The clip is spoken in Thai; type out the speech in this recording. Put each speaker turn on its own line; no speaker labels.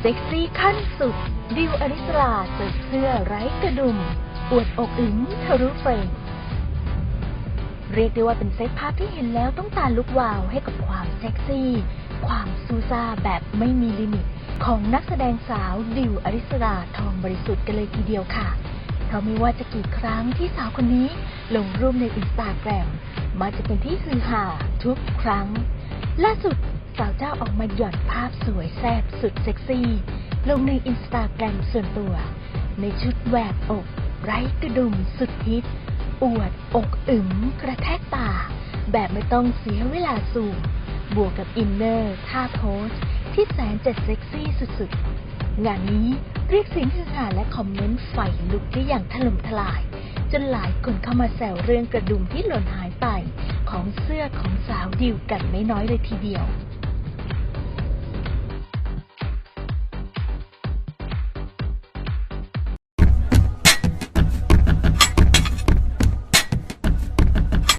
เซ็กซี่ขั้นสุด ดิวอริสราเสิร์ฟเสื้อไร้กระดุม อวดอกอึ๋งทะลุเฟรมเรียกได้ว่าเป็นเซตภาพที่เห็นแล้วต้องตาลุกวาวให้กับความเซ็กซี่ ความซูซ่าแบบไม่มีลิมิต ของนักแสดงสาวดิวอริสราทองบริสุทธิ์กันเลยทีเดียวค่ะเพราะไม่ว่าจะกี่ครั้งที่สาวคนนี้ลงรูปในอินสตาแกรมมักจะเป็นที่ฮือฮาทุกครั้ง ล่าสุด สาวเจ้าออกมาหย่อนภาพสวยแซ่บสุดเซ็กซี่ ลงในอินสตาแกรมส่วนตัว ในชุดแหวกอก ไร้กระดุมสุดฮิต อวดอกอึมกระแทกตา แบบไม่ต้องเสียเวลาสูงบวกกับอินเนอร์ท่าโพสที่แสนจะเซ็กซี่สุดๆ งานนี้เรียกเสียงฮือฮาและคอมเมนต์ไฟลุกได้อย่างถล่มทลาย จนหลายคนเข้ามาแซวเรื่องกระดุมที่หล่นหายไป ของเสื้อของสาวดิวกันไม่น้อยเลยทีเดียว